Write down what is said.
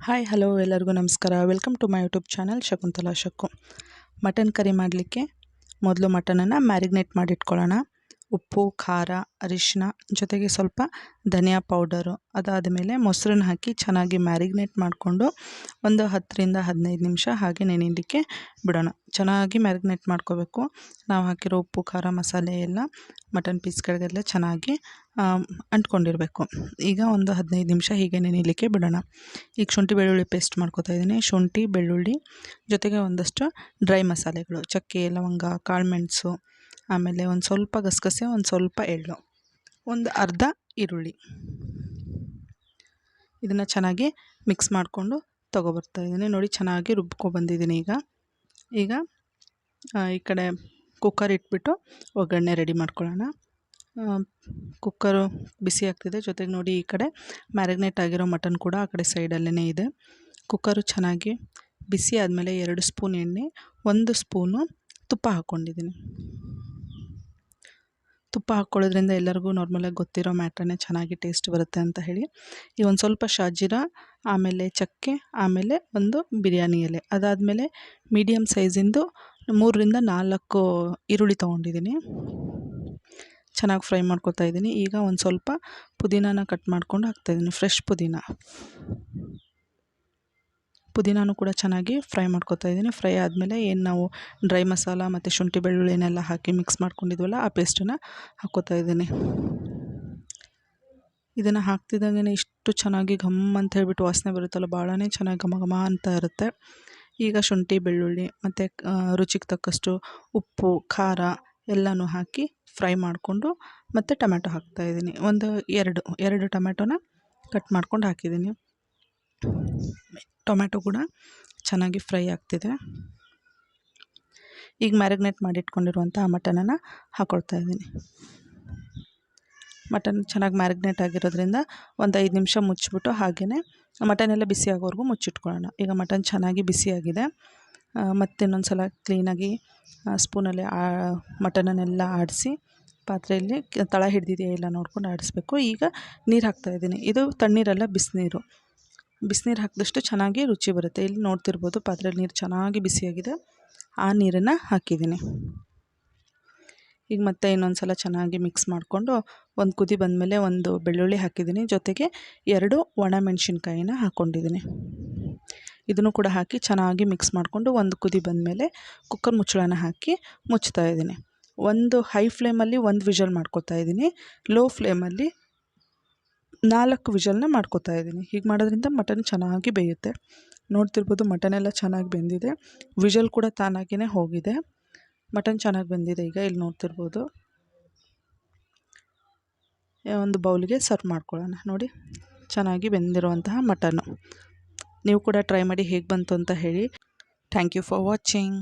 Hi, hello ಎಲ್ಲರಿಗೂ ನಮಸ್ಕಾರ. Welcome to my YouTube channel Shakuntala Shaku mutton curry ಮಾಡಲಿಕ್ಕೆ ಮೊದಲು ಮಟನನ್ನು ಮ್ಯಾರಿನೇಟ್ ಮಾಡಿಟ್ಕೊಳ್ಳೋಣ. ಉಪ್ಪು, ಖಾರ ಅರಿಶಿನ ಜೊತೆಗೆ ಸ್ವಲ್ಪ ಧನಿಯಾ ಪೌಡರು. ಅದಾದ ಮೇಲೆ ಮೊಸರನ್ನ ಹಾಕಿ ಚೆನ್ನಾಗಿ ಮ್ಯಾರಿಗ್ನೇಟ್ ಮಾಡಿಕೊಂಡು ಒಂದು ಹತ್ತರಿಂದ ಹದಿನೈದು ನಿಮಿಷ ಹಾಗೆ ನೆನೆಯಲಿಕ್ಕೆ ಬಿಡೋಣ. ಚೆನ್ನಾಗಿ ಮ್ಯಾರಿಗ್ನೇಟ್ ಮಾಡ್ಕೋಬೇಕು. ನಾವು ಹಾಕಿರೋ ಉಪ್ಪು, ಖಾರ, ಮಸಾಲೆ ಎಲ್ಲ ಮಟನ್ ಪೀಸ್ಗಳಿಗೆಲ್ಲ ಚೆನ್ನಾಗಿ ಅಂಟ್ಕೊಂಡಿರಬೇಕು. ಈಗ ಒಂದು ಹದಿನೈದು ನಿಮಿಷ ಹೀಗೆ ನೆನೆಯಲಿಕ್ಕೆ ಬಿಡೋಣ. ಈಗ ಶುಂಠಿ, ಬೆಳ್ಳುಳ್ಳಿ ಪೇಸ್ಟ್ ಮಾಡ್ಕೋತಾ ಇದ್ದೀನಿ. ಶುಂಠಿ, ಬೆಳ್ಳುಳ್ಳಿ ಜೊತೆಗೆ ಒಂದಷ್ಟು ಡ್ರೈ ಮಸಾಲೆಗಳು, ಚಕ್ಕೆ, ಲವಂಗ, ಕಾಳುಮೆಣಸು ಆಮೇಲೆ ಒಂದು ಸ್ವಲ್ಪ ಗಸಗಸೆ, ಒಂದು ಸ್ವಲ್ಪ ಎಳ್ಳು. ಒಂದು ಅರ್ಧ ಈರುಳ್ಳಿ. ಇದನ್ನು ಚೆನ್ನಾಗಿ ಮಿಕ್ಸ್ ಮಾಡಿಕೊಂಡು ತೊಗೊಬರ್ತಾ ಇದ್ದೀನಿ ನೋಡಿ ಚೆನ್ನಾಗಿ ರುಬ್ಕೊಬಂದಿದ್ದೀನಿ ಈಗ. ಈಗ ಈ ಕಡೆ ಕುಕ್ಕರ್ ಇಟ್ಬಿಟ್ಟು ಒಗ್ಗರಣೆ ರೆಡಿ ಮಾಡ್ಕೊಳ್ಳೋಣ. ಕುಕ್ಕರು ಬಿಸಿ ಆಗ್ತಿದೆ. ಜೊತೆಗೆ ನೋಡಿ ಈ ಕಡೆ ಮ್ಯಾರಿನೇಟ್ ಆಗಿರೋ ಮಟನ್ ಕೂಡ ಆ ಕಡೆ ಸೈಡಲ್ಲೇ ಇದೆ. ಕುಕ್ಕರು ಚೆನ್ನಾಗಿ ಬಿಸಿ ಆದಮೇಲೆ ಎರಡು ಸ್ಪೂನ್ ಎಣ್ಣೆ, ಒಂದು ಸ್ಪೂನು ತುಪ್ಪ ಹಾಕ್ಕೊಂಡಿದ್ದೀನಿ ತುಪ್ಪ ಹಾಕ್ಕೊಳ್ಳೋದ್ರಿಂದ ಎಲ್ಲರಿಗೂ ನಾರ್ಮಲಾಗಿ ಗೊತ್ತಿರೋ ಮ್ಯಾಟ್ರನ್ನೇ ಚೆನ್ನಾಗಿ ಟೇಸ್ಟ್ ಬರುತ್ತೆ ಅಂತ ಹೇಳಿ. ಈ ಒಂದು ಸ್ವಲ್ಪ ಶಾಜಿರ, ಆಮೇಲೆ ಚಕ್ಕೆ, ಆಮೇಲೆ ಒಂದು ಬಿರಿಯಾನಿ ಎಲೆ. ಅದಾದಮೇಲೆ ಮೀಡಿಯಮ್ ಸೈಜಿಂದು ಮೂರರಿಂದ ನಾಲ್ಕು ಈರುಳ್ಳಿ ತೊಗೊಂಡಿದ್ದೀನಿ. ಚೆನ್ನಾಗಿ ಫ್ರೈ ಮಾಡ್ಕೊತಾ ಇದ್ದೀನಿ. ಈಗ ಒಂದು ಸ್ವಲ್ಪ ಪುದೀನಾನ ಕಟ್ ಮಾಡ್ಕೊಂಡು ಹಾಕ್ತಾಯಿದ್ದೀನಿ ಫ್ರೆಶ್ ಪುದೀನ. ಪುದೀನಾನು ಕೂಡ ಚೆನ್ನಾಗಿ ಫ್ರೈ ಮಾಡ್ಕೊತಾ ಇದ್ದೀನಿ. ಫ್ರೈ ಆದಮೇಲೆ ಏನು ನಾವು ಡ್ರೈ ಮಸಾಲ ಮತ್ತು ಶುಂಠಿ ಬೆಳ್ಳುಳ್ಳಿನೆಲ್ಲ ಹಾಕಿ ಮಿಕ್ಸ್ ಮಾಡ್ಕೊಂಡಿದ್ವಲ್ಲ, ಆ ಪೇಸ್ಟನ್ನು ಹಾಕ್ಕೋತಾ ಇದ್ದೀನಿ. ಇದನ್ನು ಹಾಕ್ತಿದ್ದಂಗೆ ಇಷ್ಟು ಚೆನ್ನಾಗಿ ಘಮ್ ಅಂತ ಹೇಳ್ಬಿಟ್ಟು ವಾಸನೆ ಬರುತ್ತಲ್ಲ ಭಾಳನೇ ಚೆನ್ನಾಗಿ ಘಮ ಘಮ ಅಂತ ಇರುತ್ತೆ. ಈಗ ಶುಂಠಿ, ಬೆಳ್ಳುಳ್ಳಿ ಮತ್ತು ರುಚಿಗೆ ತಕ್ಕಷ್ಟು ಉಪ್ಪು, ಖಾರ ಎಲ್ಲನೂ ಹಾಕಿ ಫ್ರೈ ಮಾಡಿಕೊಂಡು ಮತ್ತು ಟೊಮೆಟೊ ಹಾಕ್ತಾಯಿದ್ದೀನಿ ಒಂದು ಎರಡು ಎರಡು ಟೊಮೆಟೊನ ಕಟ್ ಮಾಡ್ಕೊಂಡು ಹಾಕಿದ್ದೀನಿ. ಟೊಮೆಟೊ ಕೂಡ ಚೆನ್ನಾಗಿ ಫ್ರೈ ಆಗ್ತಿದೆ. ಈಗ ಮ್ಯಾರಿನೇಟ್ ಮಾಡಿಟ್ಕೊಂಡಿರುವಂಥ ಮಟನನ್ನು ಹಾಕ್ಕೊಳ್ತಾ ಇದ್ದೀನಿ. ಮಟನ್ ಚೆನ್ನಾಗಿ ಮ್ಯಾರಿನೇಟ್ ಆಗಿರೋದ್ರಿಂದ ಒಂದು ಐದು ನಿಮಿಷ ಮುಚ್ಚಿಬಿಟ್ಟು ಹಾಗೆಯೇ ಮಟನ್ ಎಲ್ಲ ಬಿಸಿ ಆಗೋವರೆಗೂ ಮುಚ್ಚಿಟ್ಕೊಳ್ಳೋಣ. ಈಗ ಮಟನ್ ಚೆನ್ನಾಗಿ ಬಿಸಿಯಾಗಿದೆ ಮತ್ತೆ ಇನ್ನೊಂದು ಸಲ ಕ್ಲೀನಾಗಿ ಸ್ಪೂನಲ್ಲಿ ಮಟನನ್ನೆಲ್ಲ ಆಡಿಸಿ ಪಾತ್ರೆಯಲ್ಲಿ ತಳ ಹಿಡಿದಿದೆಯಾ ಇಲ್ಲ ನೋಡ್ಕೊಂಡು ಆಡಿಸ್ಬೇಕು. ಈಗ ನೀರು ಹಾಕ್ತಾಯಿದ್ದೀನಿ ಇದು ತಣ್ಣೀರಲ್ಲ ಬಿಸಿನೀರು. ಬಿಸಿನೀರು ಹಾಕಿದಷ್ಟು ಚೆನ್ನಾಗಿ ರುಚಿ ಬರುತ್ತೆ. ಇಲ್ಲಿ ನೋಡ್ತಿರ್ಬೋದು ಪಾತ್ರೆಯಲ್ಲಿ ನೀರು ಚೆನ್ನಾಗಿ ಬಿಸಿಯಾಗಿದೆ. ಆ ನೀರನ್ನು ಹಾಕಿದ್ದೀನಿ. ಈಗ ಮತ್ತೆ ಇನ್ನೊಂದು ಸಲ ಚೆನ್ನಾಗಿ ಮಿಕ್ಸ್ ಮಾಡಿಕೊಂಡು ಒಂದು ಕುದಿ ಬಂದಮೇಲೆ ಒಂದು ಬೆಳ್ಳುಳ್ಳಿ ಹಾಕಿದ್ದೀನಿ. ಜೊತೆಗೆ ಎರಡು ಒಣಮೆಣಸಿನ್ಕಾಯಿನ ಹಾಕ್ಕೊಂಡಿದ್ದೀನಿ ಇದನ್ನು ಕೂಡ ಹಾಕಿ ಚೆನ್ನಾಗಿ ಮಿಕ್ಸ್ ಮಾಡಿಕೊಂಡು ಒಂದು ಕುದಿ ಬಂದಮೇಲೆ ಕುಕ್ಕರ್ ಮುಚ್ಚಳನ ಹಾಕಿ ಮುಚ್ತಾ ಇದ್ದೀನಿ. ಒಂದು ಹೈ ಫ್ಲೇಮಲ್ಲಿ ಒಂದು ವಿಷಲ್ ಮಾಡ್ಕೊತಾ ಇದ್ದೀನಿ. ಲೋ ಫ್ಲೇಮಲ್ಲಿ ನಾಲ್ಕು ವಿಜಲ್ನ ಮಾಡ್ಕೊತಾ ಇದ್ದೀನಿ. ಹೀಗೆ ಮಾಡೋದ್ರಿಂದ ಮಟನ್ ಚೆನ್ನಾಗಿ ಬೇಯುತ್ತೆ. ನೋಡ್ತಿರ್ಬೋದು ಮಟನ್ ಎಲ್ಲ ಚೆನ್ನಾಗಿ ಬೆಂದಿದೆ. ವಿಷಲ್ ಕೂಡ ತಾನಾಗಿಯೇ ಹೋಗಿದೆ. ಮಟನ್ ಚೆನ್ನಾಗಿ ಬೆಂದಿದೆ ಈಗ ಇಲ್ಲಿ ನೋಡ್ತಿರ್ಬೋದು. ಒಂದು ಬೌಲಿಗೆ ಸರ್ವ್ ಮಾಡ್ಕೊಳ್ಳೋಣ. ನೋಡಿ, ಚೆನ್ನಾಗಿ ಬೆಂದಿರುವಂತಹ ಮಟನ್ನು ನೀವು ಕೂಡ ಟ್ರೈ ಮಾಡಿ ಹೇಗೆ ಬಂತು ಅಂತ ಹೇಳಿ. Thank you for watching.